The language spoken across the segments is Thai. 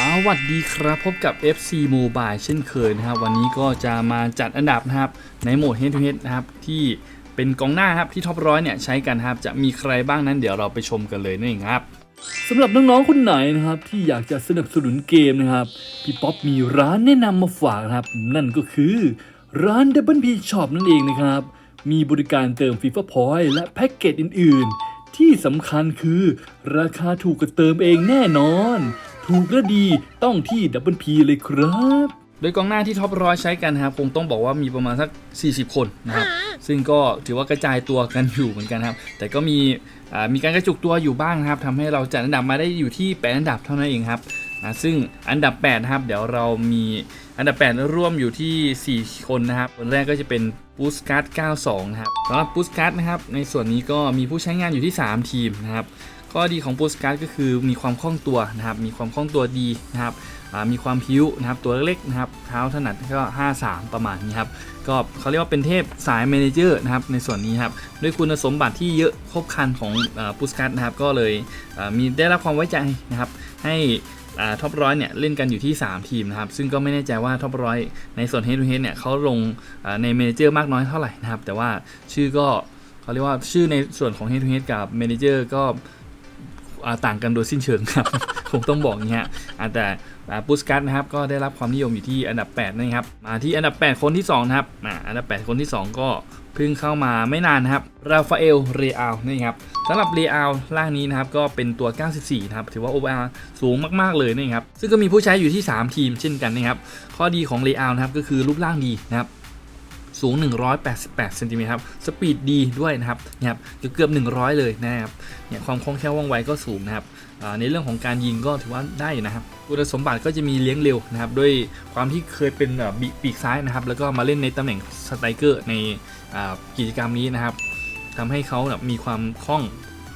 สวัสดีครับ พบกับ FC Mobile เช่นเคยนะครับ วันนี้ก็จะมาจัดอันดับนะครับในโหมด Head to Head นะครับ ที่เป็นกองหน้าครับที่ท็อปร้อยเนี่ยใช้กันครับ จะมีใครบ้างนั้นเดี๋ยวเราไปชมกันเลยนั่นเองครับสำหรับน้องๆคนไหนนะครับ ที่อยากจะสนับสนุนเกมนะครับ พี่ป๊อปมีร้านแนะนำมาฝากนะครับ นั่นก็คือร้าน Double P Shop นั่นเองนะครับ มีบริการเติม FIFA Point และแพ็กเกจอื่น ๆ ที่สำคัญคือราคาถูกกว่าเติมเองแน่นอน ถูกและดีต้องที่ดับเบิลพีเลยครับ โดยกองหน้าที่ท็อปร้อยใช้กันนะครับคงต้องบอกว่ามีประมาณสัก 40 คนนะครับ ซึ่งก็ถือว่ากระจายตัวกันอยู่เหมือนกันครับ แต่ก็มีมีการกระจุกตัวอยู่บ้างนะครับทำให้เราจัดอันดับมาได้อยู่ที่8อันดับเท่านั้นเองครับนะซึ่งอันดับ8นะครับเดี๋ยวเรามีอันดับ 8 ร่วมอยู่ที่ 4 คนนะครับคนแรกก็จะเป็นปูสการ์ด92 นะครับสำหรับปูสการ์ดนะครับในส่วนนี้ก็มีผู้ใช้งานอยู่ที่ 3 ทีมนะครับ ข้อดีของปูสการ์ดก็คือมีความคล่องตัวนะครับ มีความคล่องตัวดีนะครับมีความพิ้วนะครับตัวเล็กๆนะครับเท้าถนัดก็ 5-3 ประมาณนี้ครับก็เขาเรียกว่าเป็นเทพสายเมนเจอร์นะครับในส่วนนี้ครับด้วยคุณสมบัติที่เยอะครบครันของปูสการ์ดนะครับก็เลยมีได้รับความไว้ใจนะครับให้ท็อปร้อยเนี่ยเล่นกันอยู่ที่ 3 ทีมนะครับ ซึ่งก็ไม่แน่ใจว่าท็อปร้อยในส่วน Head to Head เนี่ยเขาลงในเมนเจอร์มากน้อยเท่าไหร่นะครับ แต่ว่าชื่อก็เขาเรียกว่าชื่อในส่วนของ Head to Head กับเมนเจอร์ก็ ต่างกันโดยสิ้นเชิงครับ ผมต้องบอกอย่างนี้ฮะแต่ปูสกัตนะครับก็ได้รับความนิยมอยู่ที่อันดับ 8 นะครับ มาที่อันดับ 8 คนที่ 2 นะครับอันดับ 8 คนที่ 2 ก็เพิ่งเข้ามาไม่นานนะครับ ราฟาเอล เรอัลนี่ครับสำหรับเรอัลล่างนี้นะครับก็เป็นตัว 94 นะครับ ถือว่า OR สูงมากๆเลยนี่ครับ ซึ่งก็มีผู้ใช้อยู่ที่ 3 ทีมเช่นกันนะครับ ข้อดีของเรอัลนะครับก็คือรูปร่างดีนะครับ สูง 188เซนติเมตรครับ สปีดดีด้วยนะครับเนี่ยครับเกือบ 100 เลยนะครับเนี่ยความคล่องแคล่วว่องไวก็สูงนะครับในเรื่องของการยิงก็ถือว่าได้อยู่นะครับคุณสมบัติก็จะมีเลี้ยงเร็วนะครับด้วยความที่เคยเป็นแบบปีกซ้ายนะครับ แล้วก็มาเล่นในตำแหน่งสไตรเกอร์ในกิจกรรมนี้นะครับทำให้เขาแบบมีความคล่อง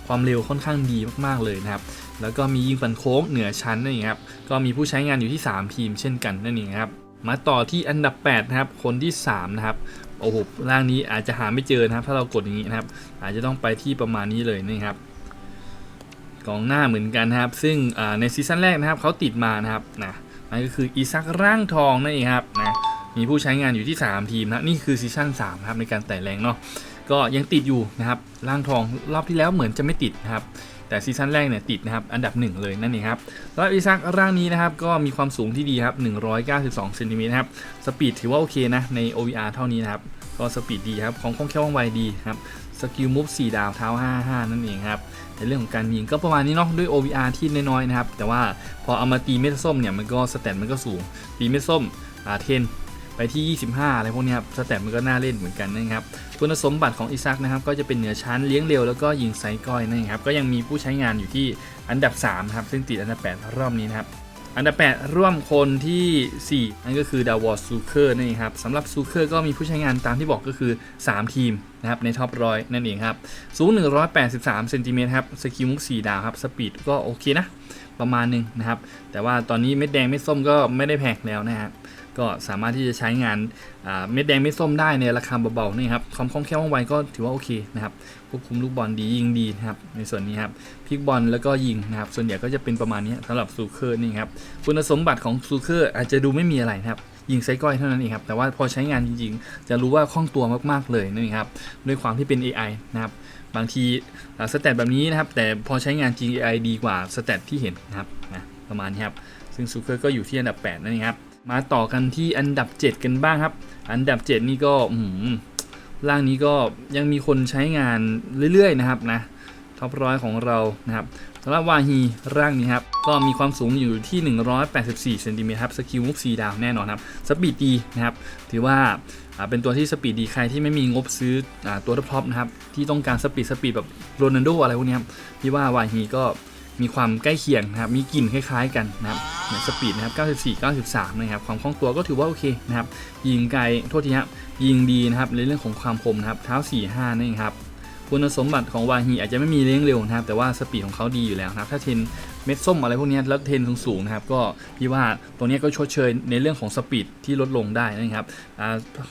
ความเร็วค่อนข้างดีมากๆเลยนะครับ แล้วก็มียิงฟันโค้งเหนือชั้นนั่นเองครับ ก็มีผู้ใช้งานอยู่ที่ 3 ทีมเช่นกันนั่นเองครับ มาต่อที่อันดับ 8 นะครับ คนที่ 3 นะครับโอ้โหร่างนี้อาจจะหาไม่เจอนะครับ ถ้าเรากดอย่างนี้นะครับ อาจจะต้องไปที่ประมาณนี้เลยนะครับกองหน้าเหมือนกันนะครับ ซึ่งในซีซั่นแรกนะครับเขาติดมานะครับนะนั่นก็คืออีซักร่างทองนั่นเองครับนะมีผู้ใช้งานอยู่ที่ 3 ทีมนะนี่คือซีซั่น3นะครับในการไต่แรงเนาะก็ยังติดอยู่นะครับร่างทองรอบที่แล้วเหมือนจะไม่ติดนะครับ แต่ซีซั่นแรกเนี่ยติดนะครับอันดับ 1 เลยนั่นเองครับแล้วอีซักร่างนี้นะครับก็มีความสูงที่ดีครับ192เซนติเมตรครับสปีดถือว่าโอเคนะใน OVR เท่านี้นะครับก็สปีดดีครับของคล่องแคล่วว่องไวดีครับสกิลมูฟ4ดาวเท้า 55 นั่นเองครับในเรื่องของการยิงก็ประมาณนี้เนาะด้วย OVR ที่น้อยๆนะครับแต่ว่าพอเอามาตีเม็ดส้มเนี่ยมันก็สแตทมันก็สูงตีเม็ดส้มอ่าเทน ไปที่ 25 อะไรพวกนี้ครับสแตทมันก็น่าเล่นเหมือนกันนะครับคุณสมบัติของอิซักนะครับก็จะเป็นเหนือชั้นเลี้ยงเร็วแล้วก็ยิงไซก้อยนั่นเองครับก็ยังมีผู้ใช้งานอยู่ที่อันดับ3ครับซึ่งติดอันดับ 8 รอบนี้นะครับอันดับ 8 ร่วมคนที่ 4 นั่นก็คือดาวอร์ซูเคอร์นั่นเองครับสำหรับซูเคอร์ก็มีผู้ใช้งานตามที่บอกก็คือ 3 ทีมนะครับในท็อปร้อยนั่นเองครับ สูง 183เซนติเมตรครับ สกิลมุก 4 ดาวครับ สปีดก็โอเคนะ ประมาณหนึ่งนะครับ แต่ว่าตอนนี้เม็ดแดงเม็ดส้มก็ไม่ได้แพงแล้วนะครับ ก็สามารถที่จะใช้งานเม็ดแดงเม็ดส้มได้ในราคาเบาๆนี่ครับความคล่องแคล่วว่องไวก็ถือว่าโอเคนะครับควบคุมลูกบอลดียิงดีนะครับในส่วนนี้ครับพิกบอลแล้วก็ยิงนะครับส่วนใหญ่ก็จะเป็นประมาณนี้สำหรับซูเคอร์นี่ครับคุณสมบัติของซูเคอร์อาจจะดูไม่มีอะไรนะครับยิงไซก้อยเท่านั้นเองครับแต่ว่าพอใช้งานจริงๆ จะรู้ว่าคล่องตัวมากๆเลยนี่ครับด้วยความที่เป็น AI นะครับบางทีสแตทแบบนี้นะครับแต่พอใช้งานจริง AI ดีกว่าสแตทที่เห็นนะครับนะประมาณนี้ครับซึ่งซูเคอร์ก็อยู่ที่อันดับ 8 นั่นเองครับ มาต่อกันที่อันดับ 7 กันบ้างครับ อันดับ 7 นี่ก็ร่างนี้ก็ยังมีคนใช้งานเรื่อยๆนะครับนะท็อปร้อยของเรานะครับสำหรับวาฮีร่างนี้ครับ ก็มีความสูงอยู่ที่ 184เซนติเมตรครับ สกิลมุกซีดาวแน่นอนครับ สปีดดีนะครับ ถือว่าเป็นตัวที่สปีดดีใครที่ไม่มีงบซื้ออตัวท็อปนะครับ ที่ต้องการสปีดสปีดแบบโรนัลโดอะไรพวกนี้ครับพี่ว่าวาฮีก็ มีความใกล้เคียงนะครับ มีกลิ่นคล้ายๆกันนะครับเหมือสปีดนะครับ 94 93 นะครับ ความคล่องตัวก็ถือว่าโอเคนะครับ ยิงไกล โทษทีครับ ยิงดีนะครับ ในเรื่องของความคมนะครับ เท้า 45นั่นเองครับ คุณสมบัติของวาฮีอาจจะไม่มีเลี้ยงเร็วนะครับ แต่ว่าสปีดของเขาดีอยู่แล้วนะครับ ถ้าเทนเม็ดส้มอะไรพวกนี้แล้วเทนสูงๆนะครับ ก็พี่ว่าตัวนี้ก็ชดเชยในเรื่องของสปีดที่ลดลงได้นะครับ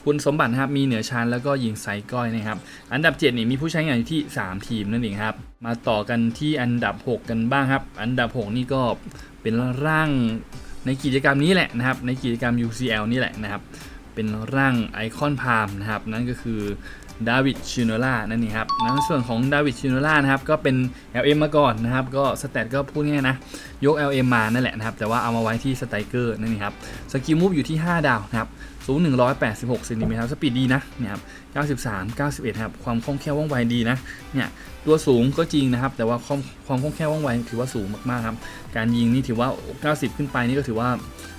คุณสมบัตินะครับมีเหนือชั้นแล้วก็ยิงไซก้อยนะครับ อันดับ7นี่มีผู้ใช้งานอยู่ที่ 3 ทีมนั่นเองครับ มาต่อกันที่อันดับ 6 กันบ้างครับ อันดับ 6 นี่ก็เป็นร่างในกิจกรรมนี้แหละนะครับ ในกิจกรรม UCL นี่แหละนะครับ เป็นร่างไอคอนพามนะครับ นั่นก็คือ ดาวิดชิโนล่านั่นเองครับในส่วนของดาวิดชิโนล่านะครับก็เป็น LM มาก่อนนะครับก็สเตตก็พูดง่ายนะยก LM มานั่นแหละนะครับแต่ว่าเอามาไว้ที่สไตรเกอร์นั่นเองครับสกิลมูฟอยู่ที่ 5 ดาวนะครับสูง 186เซนติเมตรครับสปีดดีนะเนี่ยครับ93 91ครับความคล่องแคล่วว่องไวดีนะเนี่ยตัวสูงก็จริงนะครับ แต่ว่าความความคล่องแคล่วว่องไวถือว่าสูงมากๆครับการยิงนี่ถือว่า 90 ขึ้นไปนี่ก็ถือว่า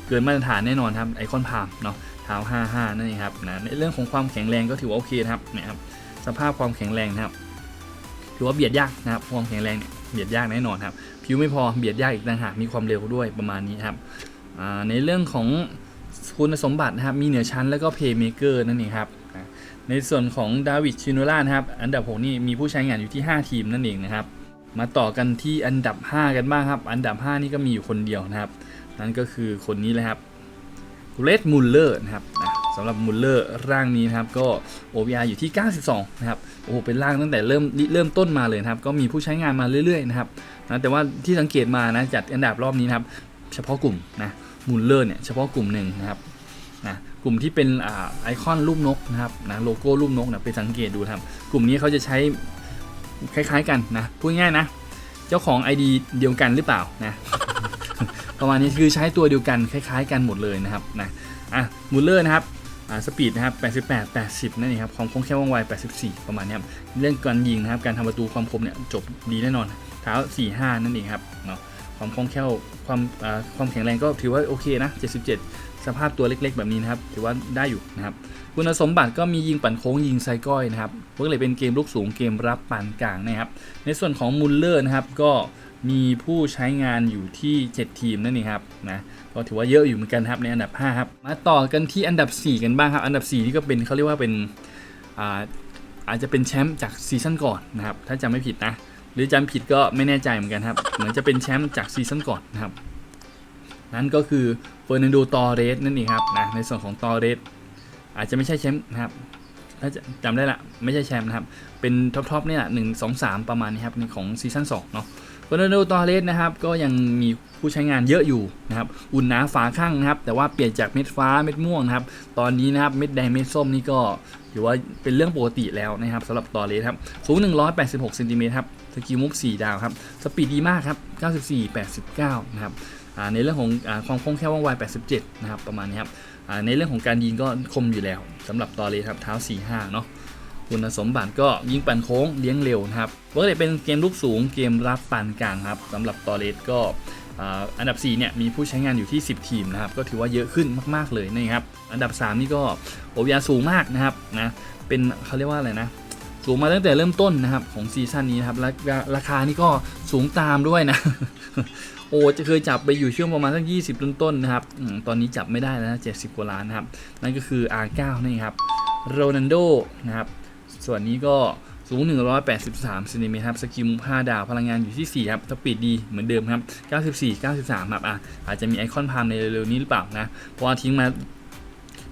เกินมาตรฐานแน่นอนครับไอคอนพามเนาะ เท้า 55 นั่นเองครับนะในเรื่องของความแข็งแรงก็ถือว่าโอเคนะครับนี่ยครับสภาพความแข็งแรงนะครับ ถือว่าเบียดยากนะครับความแข็งแรงเนี่ยเบียดยากแน่นอนครับผิวไม่พอเบียดยากอีกต่างหากมีความเร็วด้วยประมาณนี้ครับในเรื่องของคุณสมบัตินะครับมีเหนือชั้นแล้วก็เพย์เมเกอร์นั่นเองครับในส่วนของดาวิดชิโนล่านะครับอันดับ 6 นี่มีผู้ใช้งานอยู่ที่ 5 ทีมนั่นเองนะครับมาต่อกันที่อันดับ 5 กันบ้างครับ อันดับ 5 นี่ก็มีอยู่คนเดียวนะครับ นั่นก็คือคนนี้เลยครับ เรดมูลเลอร์นะครับสำหรับมูลเลอร์ร่างนี้นะครับก็ OVR อยู่ที่ 92 นะครับโอ้โหเป็นร่างตั้งแต่เริ่มเริ่มต้นมาเลยนะครับ ก็มีผู้ใช้งานมาเรื่อยๆนะครับนะแต่ว่าที่สังเกตมานะจัดอันดับรอบนี้นะครับ เฉพาะกลุ่มนะมูลเลอร์เนี่ยเฉพาะกลุ่มหนึ่งนะครับนะกลุ่มที่เป็นอไอคอนรูปนกนะครับนะโลโก้รูปนกนะไปสังเกตดูครับ กลุ่มนี้เขาจะใช้คล้ายๆกันนะพูดง่ายๆนะ เจ้าของ ID เดียวกันหรือเปล่านะ ประมาณนี้คือใช้ตัวเดียวกันคล้าย ๆ กันหมดเลยนะครับนะอะมูลเลอร์นะครับอ่าสปีดนะครับ88 80 นั่นเองครับ ความคล่องแคล่วว่องไว 84 ประมาณนี้ครับ เรื่องการยิงนะครับ การทำประตูความคมเนี่ยจบดีแน่นอน เท้า 45 นั่นเองครับ เนาะ ความคล่องแคล่ว ความอ่าความแข็งแรงก็ถือว่าโอเคนะ 77 สภาพตัวเล็กๆ แบบนี้นะครับ ถือว่าได้อยู่นะครับ คุณสมบัติก็มียิงปั่นโค้งยิงไซก้อยนะครับพวกเลยเป็นเกมลูกสูงเกมรับปานกลางนะครับ ในส่วนของมุลเลอร์นะครับ ก็ มีผู้ใช้งานอยู่ที่ 7 ทีมนั่นเองครับนะก็ถือว่าเยอะอยู่เหมือนกันครับในอันดับ 5 ครับ มาต่อกันที่อันดับ 4 กันบ้างครับ อันดับ 4 นี่ก็เป็นเขาเรียกว่าเป็นอาอาจจะเป็นแชมป์จากซีซั่นก่อนนะครับถ้าจำไม่ผิดนะ หรือจำผิดก็ไม่แน่ใจเหมือนกันครับ เหมือนจะเป็นแชมป์จากซีซั่นก่อนนะครับนั่นก็คือเฟอร์นันโดตอเรสนั่นเองครับนะในส่วนของตอเรสอาจจะไม่ใช่แชมป์นะครับถ้าจำได้ละไม่ใช่แชมป์นะครับ เป็นท็อปทอปเนี่ยหนึ่งสองสามประมาณนี้ครับในของซีซั่นสองเนาะ ฟอร์นันโดตอเรสนะครับก็ยังมีผู้ใช้งานเยอะอยู่นะครับอุ่นหนาฝาข้างนะครับ แต่ว่าเปลี่ยนจากเม็ดฟ้าเม็ดม่วงนะครับ ตอนนี้นะครับเม็ดแดงเม็ดส้มนี่ก็ถือว่าเป็นเรื่องปกติแล้วนะครับสำหรับตอเรสครับสูง 186เซนติเมตรครับสกิลมุฟ4ดาวครับสปีดดีมากครับ 94 89 นะครับในเรื่องของอความคล่องแคล่วว่องไว 87 นะครับประมาณนี้ครับในเรื่องของการยิงก็คมอยู่แล้วสำหรับตอเลสครับเท้า 45 เนาะ คุณสมบัติก็ยิงปั่นโค้งเลี้ยงเร็วนะครับก็เลยเป็นเกมลูกสูงเกมรับปานกลางครับสำหรับตอเลสก็อันดับ4เนี่ยมีผู้ใช้งานอยู่ที่ 10 ทีมนะครับก็ถือว่าเยอะขึ้นมากๆเลยนะครับอันดับ 3 นี่ก็โอวยาสูงมากนะครับนะเป็นเขาเรียกว่าอะไรนะสูงมาตั้งแต่เริ่มต้นนะครับของซีซั่นนี้นะครับและราคานี่ก็สูงตามด้วยนะโอ้จะเคยจับไปอยู่ช่วงประมาณสัก20 ต้นๆนะครับตอนนี้จับไม่ได้แล้วนะ70 กว่าล้านนะครับนั่นก็คือ R9 นี่ครับโรนันโดนะครับ ส่วนนี้ก็สูง 183เซนติเมตรครับ สกิล5ดาว พลังงานอยู่ที่ 4 ครับ สปีดดีเหมือนเดิมครับ 94 93 ครับ อะ อาจจะมีไอคอนพามในเร็วๆนี้หรือเปล่านะ เพราะว่าทิ้งมา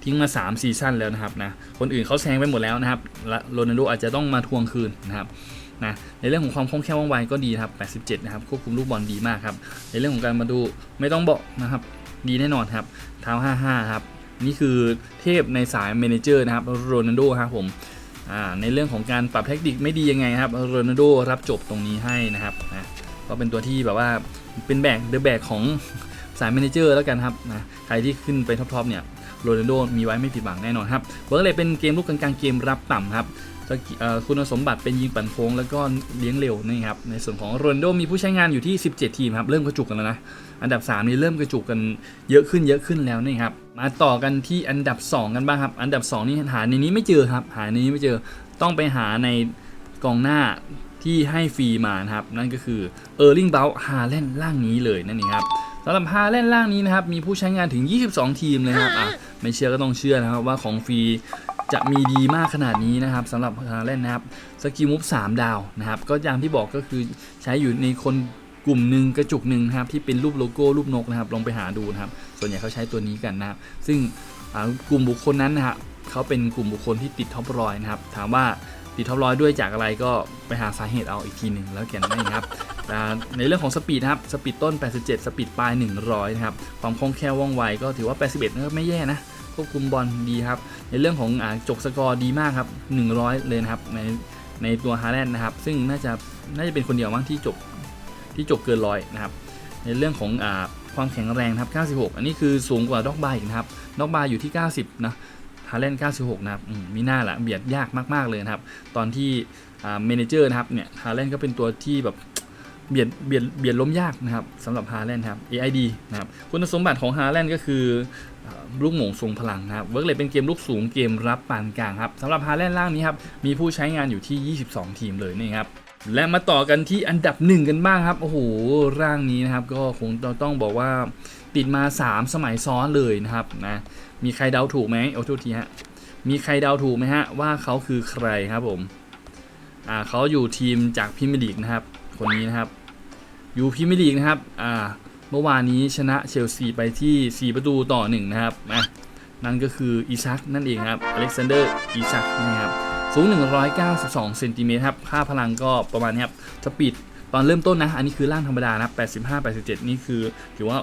ทิ้งมา 3 ซีซั่นแล้วนะครับนะ คนอื่นเขาแซงไปหมดแล้วนะครับและโรนัลโดอาจจะต้องมาทวงคืนนะครับนะในเรื่องของความคล่องแคล่วว่องไวก็ดีครับ 87 นะครับ ควบคุมลูกบอลดีมากครับ ในเรื่องของการมาดูไม่ต้องบอกนะครับ ดีแน่นอนครับเท้า55 ครับ นี่คือเทพในสายเมนเจอร์นะครับ โรนัลโดครับผม ในเรื่องของการปรับแท็กติกไม่ดียังไงครับโรนัลโดรับจบตรงนี้ให้นะครับนะก็เป็นตัวที่แบบว่าเป็นแบกเดอะแบกของสายเมเนเจอร์แล้วกันครับนะใครที่ขึ้นไปท็อปๆเนี่ยโรนัลโดมีไว้ไม่ผิดหวังแน่นอนครับเวิร์กเลยเป็นเกมลูกกลางๆเกมรับต่ำครับคุณสมบัติเป็นยิงปั่นโค้งแล้วก็เลี้ยงเร็วนี่ครับในส่วนของโรนัลโดมีผู้ใช้งานอยู่ที่ 17 ทีมครับเริ่มกระจุกกันแล้วนะ อันดับ 3 นี้เริ่มกระจุกกันเยอะขึ้นเยอะขึ้นแล้วนี่ครับมาต่อกันที่อันดับ 2 กันบ้างครับ อันดับ 2 นี่หาในนี้ไม่เจอครับหาในนี้ไม่เจอต้องไปหาในกองหน้าที่ให้ฟรีมานะครับ นั่นก็คือเออร์ลิงเบลฮาแลนล่างนี้เลยนั่นเองครับสำหรับฮาแลนล่างนี้นะครับมีผู้ใช้งานถึง 22 ทีมเลยครับอะไม่เชื่อก็ต้องเชื่อนะครับว่าของฟรีจะมีดีมากขนาดนี้นะครับสำหรับฮาแลนนะครับสกิลมุฟ3ดาวนะครับก็อย่างที่บอกก็คือใช้อยู่ในคน กลุ่มหนึ่งกระจุกหนึ่งนะครับที่เป็นรูปโลโก้รูปนกนะครับลองไปหาดูนะครับ ส่วนใหญ่เขาใช้ตัวนี้กันนะครับซึ่งกลุ่มบุคคลนั้นนะครับเขาเป็นกลุ่มบุคคลที่ติดท็อปรอยนะครับ ถามว่าติดท็อปรอยด้วยจากอะไรก็ไปหาสาเหตุเอาอีกทีหนึ่งแล้วกันนั่นเองครับในเรื่องของสปีดนะครับสปีดต้น 87 สปีดปลาย 100 นะครับ ความคล่องแคล่วว่องไวก็ถือว่า 81ก็ไม่แย่นะควบคุมบอลดีครับ ในเรื่องของอจกสกอร์ดีมากครับ 100 เลยนะครับในในตัวฮาแลนด์นะครับ ซึ่งน่าจะน่าจะเป็นคนเดียวมั้งที่จบ ที่จบเกินร้อยนะครับในเรื่องของอความแข็งแรงครับ 96 อันนี้คือสูงกว่าด็อกบาร์อีกนะครับด็อกบาร์อยู่ที่ 90 นะฮาแลน96 นะครับมีหน้าละเบียดยากมาก ๆ เลยนะครับ ตอนที่เมนเจอร์นะครับเนี่ยฮาแลนก็เป็นตัวที่แบบเบียดเบียดเบียดล้มยากนะครับสำหรับฮาแลนครับ AID นะครับคุณสมบัติของฮาแลนก็คือลูกหม่งทรงพลังนะครับเวิร์กเลยเป็นเกมลูกสูงเกมรับปานกลางครับสำหรับฮาแลนด์ล่างนี้ครับมีผู้ใช้งานอยู่ที่ 22 ทีมเลยนี่ครับ และมาต่อกันที่อันดับหนึ่งกันบ้างครับ โอ้โห ร่างนี้นะครับ ก็คงต้องบอกว่าติดมา 3 สมัยซ้อนเลยนะครับนะ มีใครเดาถูกไหมโอ้โทษทีฮะ มีใครเดาถูกไหมฮะ ว่าเขาคือใครครับผม อ่าเขาอยู่ทีมจากพรีเมียร์ลีกนะครับ คนนี้นะครับ อยู่พรีเมียร์ลีกนะครับ อ่า เมื่อวานนี้ชนะเชลซีไปที่ 4 ประตูต่อ 1 นะครับอะนั่นก็คืออีซักนั่นเองครับอเล็กซานเดอร์อีซักนะครับ สูง 192เซนติเมตรครับ ค่าพลังก็ประมาณนี้ครับ สปีดตอนเริ่มต้นนะ อันนี้คือร่างธรรมดานะ 85 87 นี่คือถือว่า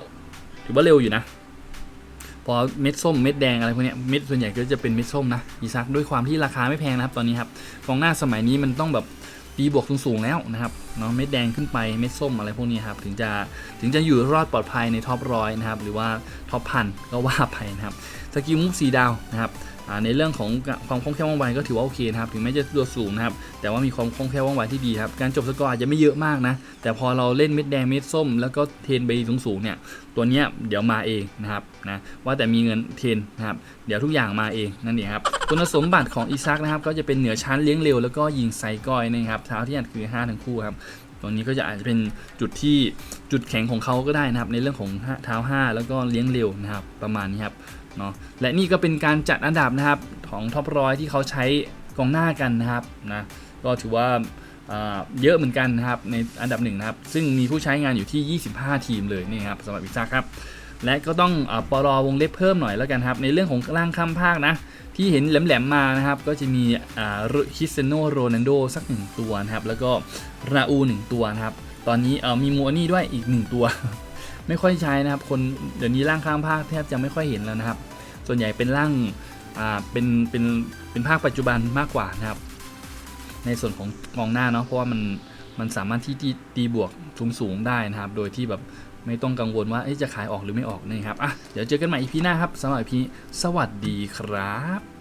ถือว่าเร็วอยู่นะ พอเม็ดส้มเม็ดแดงอะไรพวกนี้เม็ดส่วนใหญ่ก็จะเป็นเม็ดส้มนะอีซักด้วยความที่ราคาไม่แพงนะครับ ตอนนี้ครับกองหน้าสมัยนี้มันต้องแบบตีบวกสูงๆแล้วนะครับเนาะเม็ดแดงขึ้นไปเม็ดส้มอะไรพวกนี้ครับถึงจะถึงจะอยู่รอดปลอดภัยในท็อปร้อยนะครับหรือว่าท็อปพันก็ว่าไปนะครับสกิลมุกสีดาวนะครับ ในเรื่องของความคล่องแคล่วว่องไวก็ถือว่าโอเคนะครับถึงแม้จะตัวสูงนะครับแต่ว่ามีความคล่องแคล่วว่องไวที่ดีครับการจบสกอร์อาจจะไม่เยอะมากนะแต่พอเราเล่นเม็ดแดงเม็ดส้ม แล้วก็เทนไปสูงๆเนี่ยตัวเนี้ยเดี๋ยวมาเองนะครับนะว่าแต่มีเงินเทนนะครับเดี๋ยวทุกอย่างมาเองนั่นเองครับคุณสมบัติของอีซักนะครับก็จะเป็นเหนือชั้นเลี้ยงเร็วแล้วก็ยิงไซก้อยนะครับเท้าที่อัดคือ 5 ทั้งคู่ครับตรงนี้ก็จะอาจจะเป็นจุดที่จุดแข็งของเขาก็ได้นะครับ ในเรื่องของเท้า 5 แล้วก็เลี้ยงเร็วนะครับ ประมาณนี้ครับ เนาะและนี่ก็เป็นการจัดอันดับนะครับของท็อปร้อยที่เขาใช้กองหน้ากันนะครับนะก็ถือว่าเยอะเหมือนกันนะครับในอันดับหนึ่งนะครับ ซึ่งมีผู้ใช้งานอยู่ที่ 25 ทีมเลยนี่ครับสำหรับอิซ่าครับ และก็ต้องอปรอวงเล็บเพิ่มหน่อยแล้วกันครับ ในเรื่องของร่างข้ามภาคนะ ที่เห็นแหลมๆมานะครับ ก็จะมีคิสเตียโนโรนัลโดสักหนึ่งตัวนะครับ แล้วก็ราอูหนึ่งตัวนะครับ ตอนนี้มีมูอานี่ด้วยอีกหนึ่งตัว ไม่ค่อยใช้นะครับ คนเดี๋ยวนี้ร่างข้ามภาคแทบจะไม่ค่อยเห็นแล้วนะครับ ส่วนใหญ่เป็นร่างอ่าเป็นเป็นเป็นภาคปัจจุบันมากกว่านะครับ ในส่วนของกองหน้าเนาะเพราะว่ามันมันสามารถที่ที่ตีบวกสูงสูงได้นะครับ โดยที่แบบไม่ต้องกังวลว่าจะขายออกหรือไม่ออกนะครับอะเดี๋ยวเจอกันใหม่อีพีหน้าครับสำหรับอีพีสวัสดีครับ